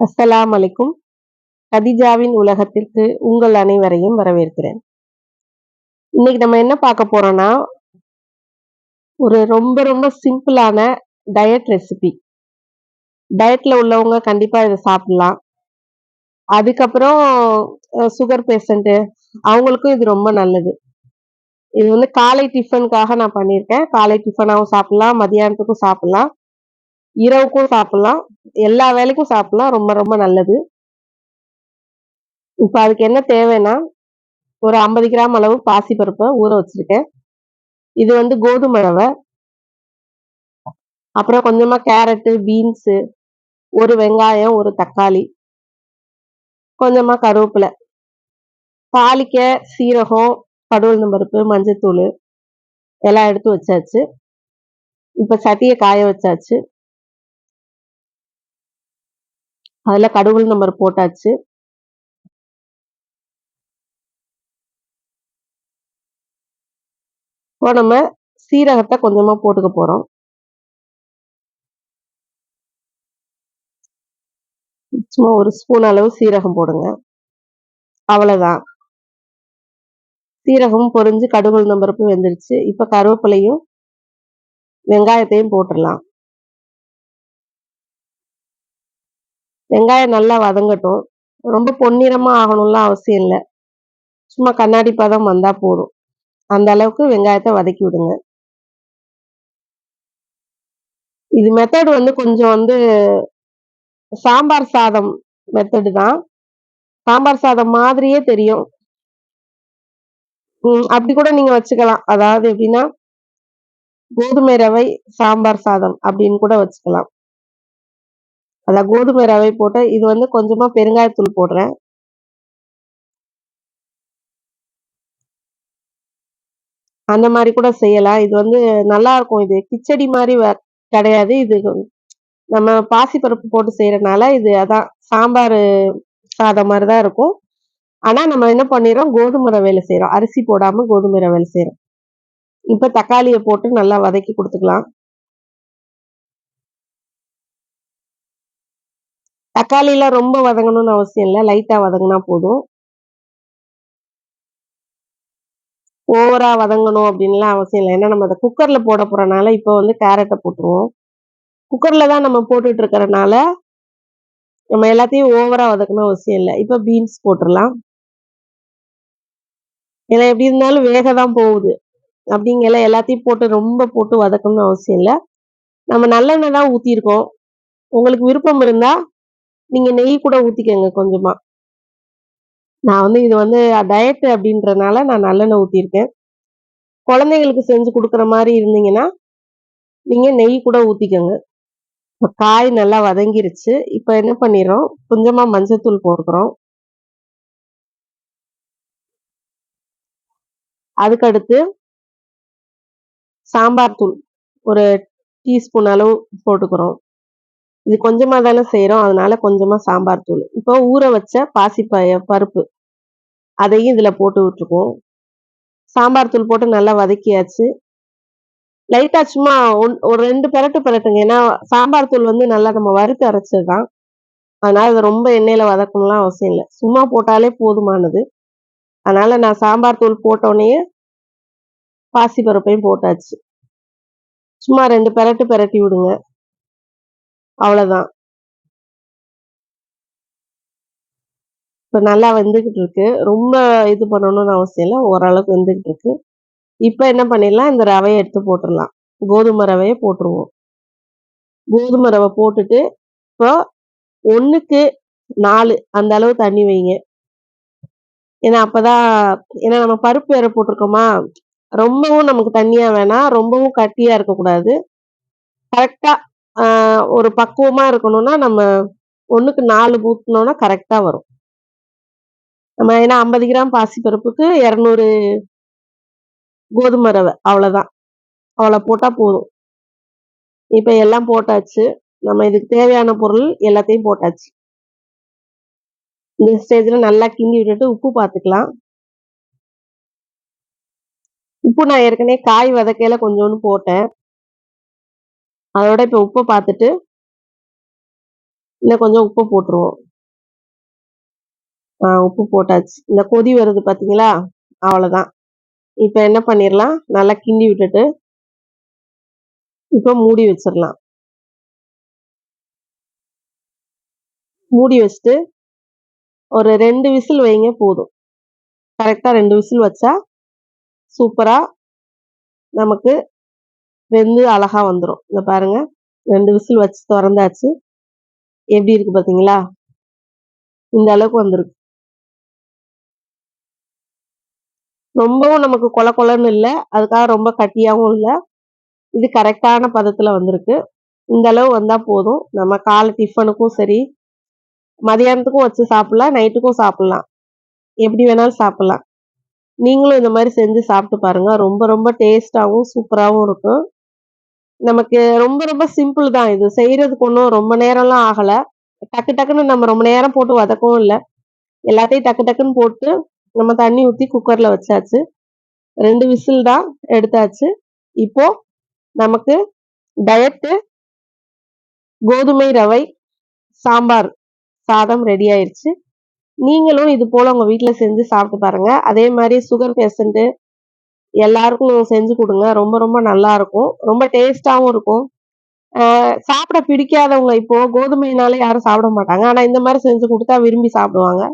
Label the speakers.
Speaker 1: அஸ்ஸலாம் அலைக்கும் கதிஜாவின் உலகத்திற்கு உங்கள் அனைவரையும் வரவேற்கிறேன். இன்னைக்கு நம்ம என்ன பார்க்க போறோம்னா ஒரு ரொம்ப ரொம்ப சிம்பிளான டயட் ரெசிபி டயட்ல உள்ளவங்க கண்டிப்பா இதை சாப்பிடலாம். அதுக்கப்புறம் சுகர் பேஷண்ட்டு அவங்களுக்கும் இது ரொம்ப நல்லது. இது வந்து காலை டிஃபனுக்காக நான் பண்ணியிருக்கேன். காலை டிஃபனாகவும் சாப்பிடலாம் மதியானத்துக்கும் சாப்பிடலாம். இரவுக்கும் சாப்பிடலாம். எல்லா வேலைக்கும் சாப்பிடலாம். ரொம்ப ரொம்ப நல்லது. இப்போ அதுக்கு என்ன தேவைன்னா ஒரு ஐம்பது கிராம் அளவு பாசிப்பருப்பை ஊற வச்சுருக்கேன். இது வந்து கோதுமை ரவை. அப்புறம் கொஞ்சமாக கேரட்டு பீன்ஸு ஒரு வெங்காயம் ஒரு தக்காளி. கொஞ்சமாக கருவேப்பிலை. தாளிக்க சீரகம் கடவுள் பருப்பு மஞ்சத்தூள் எல்லாம் எடுத்து வச்சாச்சு. இப்போ சட்டியை காய வச்சாச்சு. அதில் கடவுள் நம்பர் போட்டாச்சு. இப்போ நம்ம சீரகத்தை கொஞ்சமாக போட்டுக்க போகிறோம் சும்மா ஒரு ஸ்பூன் அளவு சீரகம் போடுங்க. அவ்வளோதான் சீரகமும் பொறிஞ்சு கடுகுள் நம்பருப்பும் வெந்துருச்சு. இப்போ கருவேப்பிலையும் வெங்காயத்தையும் போட்டுடலாம். வெங்காயம் நல்லா வதங்கட்டும். ரொம்ப பொன்னிறமாக ஆகணும்லாம் அவசியம் இல்லை. சும்மா கண்ணாடி பதம் வந்தால் போதும். அந்த அளவுக்கு வெங்காயத்தை வதக்கி விடுங்க. இது மெத்தடு வந்து கொஞ்சம் வந்து சாம்பார் சாதம் மெத்தடு தான். சாம்பார் சாதம் மாதிரியே தெரியும். அப்படி கூட நீங்க வச்சுக்கலாம். அதாவது எப்படின்னா கோதுமை ரவை சாம்பார் சாதம் அப்படின்னு கூட வச்சுக்கலாம். அதான் கோதுமை ரவை போட்டு இது வந்து கொஞ்சமா பெருங்காயத்தூள் போடுறேன். அந்த மாதிரி கூட செய்யலாம். இது வந்து நல்லா இருக்கும். இது கிச்சடி மாதிரி கிடையாது. இது நம்ம பாசிப்பருப்பு போட்டு செய்யறதுனால இது அதான் சாம்பார் சாதம் மாதிரி தான் இருக்கும். ஆனா நம்ம என்ன பண்ணிடுறோம்? கோதுமை ரவையில செய்யறோம் அரிசி போடாம கோதுமை ரவையில செய்யறோம் இப்ப தக்காளியை போட்டு நல்லா வதக்கி கொடுத்துக்கலாம். தக்காளிலாம் ரொம்ப வதங்கணும்னு அவசியம் இல்லை. லைட்டாக வதங்கினா போதும். ஓவராக வதங்கணும் அப்படின்லாம் அவசியம் இல்லை. ஏன்னா நம்ம அதை குக்கரில் போட போகிறனால இப்போ வந்து கேரட்டை போட்டுருவோம். குக்கரில் தான் நம்ம போட்டுட்டு இருக்கிறனால நம்ம எல்லாத்தையும் ஓவராக வதக்கணும் அவசியம் இல்லை. இப்போ பீன்ஸ் போட்டுடலாம். ஏன்னா எப்படி இருந்தாலும் வேக தான் போகுது. அப்படிங்கல எல்லாத்தையும் போட்டு ரொம்ப போட்டு வதக்கணும்னு அவசியம் இல்லை. நம்ம நல்லெண்ணெய் தான் ஊற்றிருக்கோம் உங்களுக்கு விருப்பம் இருந்தால் நீங்க நெய் கூட ஊற்றிக்கோங்க கொஞ்சமா. நான் வந்து இது வந்து டயட் அப்படின்றனால நான் நல்லெண்ணெய் ஊற்றிருக்கேன் குழந்தைங்களுக்கு செஞ்சு கொடுக்குற மாதிரி இருந்தீங்கன்னா நீங்கள் நெய் கூட ஊற்றிக்கோங்க இப்போ காய் நல்லா வதங்கிருச்சு. இப்போ என்ன பண்ணிடுறோம்? கொஞ்சமாக மஞ்சத்தூள் போட்டுக்கிறோம். அதுக்கடுத்து சாம்பார் தூள். ஒரு டீஸ்பூன் அளவு போட்டுக்கிறோம். இது கொஞ்சமாக தானே செய்கிறோம் அதனால கொஞ்சமாக சாம்பார் தூள். இப்போ ஊற வச்ச பாசிப்பாய பருப்பு அதையும் இதில் போட்டு விட்டுருக்கோம் சாம்பார் தூள் போட்டு நல்லா வதக்கியாச்சு. லைட்டாக சும்மா ஒன் ஒரு ரெண்டு பிரட்டு பிரட்டுங்க. ஏன்னா சாம்பார் தூள் வந்து நல்லா நம்ம வறுத்து அரைச்சிடலாம் அதனால் அதை ரொம்ப எண்ணெயில் வதக்கணும்லாம் அவசியம் இல்லை. சும்மா போட்டாலே போதுமானது. அதனால் நான் சாம்பார் தூள் போட்டோடனே பாசி பருப்பையும் போட்டாச்சு. சும்மா ரெண்டு பெரட்டு பெரட்டி விடுங்க. அவ்வளோதான் இப்போ நல்லா வெந்துக்கிட்டு இருக்கு. ரொம்ப இது பண்ணணும்னு அவசியம் இல்லை. ஓரளவுக்கு வெந்துக்கிட்டு இருக்கு. இப்போ என்ன பண்ணிடலாம்? இந்த ரவையை எடுத்து போட்டுடலாம். கோதுமை ரவையை போட்டுருவோம். கோதுமை ரவை போட்டுட்டு இப்போ ஒன்றுக்கு நாலு. அந்த அளவு தண்ணி வைங்க. ஏன்னா அப்போதான் ஏன்னா நம்ம பருப்பு வேற போட்டிருக்கோமா? ரொம்பவும் நமக்கு தண்ணியாக வேணாம். ரொம்பவும் கட்டியாக இருக்கக்கூடாது. கரெக்டாக ஒரு பக்குவமாக இருக்கணும்னா நம்ம ஒன்றுக்கு நாலு ஊற்றினோன்னா கரெக்டாக வரும். நம்ம ஏன்னா ஐம்பது கிராம் பாசிப்பருப்புக்கு இரநூறு கோதுமை ரவை அவ்வளோதான் அவ்வளோ போட்டால் போதும். இப்போ எல்லாம் போட்டாச்சு. நம்ம இதுக்கு தேவையான பொருள் எல்லாத்தையும் போட்டாச்சு. இந்த ஸ்டேஜில் நல்லா கிண்டி விட்டுட்டு உப்பு பார்த்துக்கலாம் உப்பு நான் ஏற்கனவே காய் வதக்கையில் கொஞ்சோண்டு போட்டேன். அதோட இப்போ உப்பை பார்த்துட்டு இன்னும் கொஞ்சம் உப்பு போட்டுருவோம். ஆ உப்பு போட்டாச்சு. இந்த கொதி வருது பார்த்தீங்களா அவ்வளோதான் இப்போ என்ன பண்ணிடலாம் நல்லா கிண்டி விட்டுட்டு இப்போ மூடி வச்சிடலாம் மூடி வச்சுட்டு ஒரு ரெண்டு விசில் வைங்க போதும். கரெக்டாக ரெண்டு விசில் வச்சா சூப்பராக நமக்கு வெந்து அழகா வந்துடும் இந்த பாருங்க. ரெண்டு விசில் வச்சு திறந்தாச்சு. எப்படி இருக்கு பார்த்தீங்களா இந்த அளவுக்கு வந்திருக்கு. ரொம்பவும் நமக்கு கொல கொலன்னு இல்லை. அதுக்காக ரொம்ப கட்டியாகவும் இல்லை. இது கரெக்டான பதத்தில் வந்திருக்கு. இந்த அளவு வந்தால் போதும். நம்ம காலை டிஃபனுக்கும் சரி மதியானத்துக்கும் வச்சு சாப்பிட்லாம் நைட்டுக்கும் சாப்பிட்லாம். எப்படி வேணாலும் சாப்பிட்லாம். நீங்களும் இந்த மாதிரி செஞ்சு சாப்பிட்டு பாருங்கள் ரொம்ப ரொம்ப டேஸ்ட்டாகவும் சூப்பராகவும் இருக்கும். நமக்கு ரொம்ப ரொம்ப சிம்பிள் தான். இது செய்யறதுக்கு ஒன்றும் ரொம்ப நேரம்லாம் ஆகலை. டக்கு டக்குன்னு நம்ம ரொம்ப நேரம் போட்டு வதக்கவும் இல்லை. எல்லாத்தையும் டக்கு டக்குன்னு போட்டு நம்ம தண்ணி ஊற்றி குக்கரில் வச்சாச்சு. ரெண்டு விசில் தான் எடுத்தாச்சு. இப்போ நமக்கு டயட்டு கோதுமை ரவை சாம்பார் சாதம் ரெடி ஆயிடுச்சு நீங்களும் இது போல் உங்கள் வீட்டில் செஞ்சு சாப்பிட்டு பாருங்கள் அதே மாதிரி சுகர் பேஷண்ட்டு எல்லாருக்கும் செஞ்சு கொடுங்க. ரொம்ப ரொம்ப நல்லா இருக்கும் ரொம்ப டேஸ்டாகவும் இருக்கும். சாப்பிட பிடிக்காதவங்க இப்போ கோதுமைனால யாரும் சாப்பிட மாட்டாங்க. ஆனால் இந்த மாதிரி செஞ்சு கொடுத்தா விரும்பி சாப்பிடுவாங்க.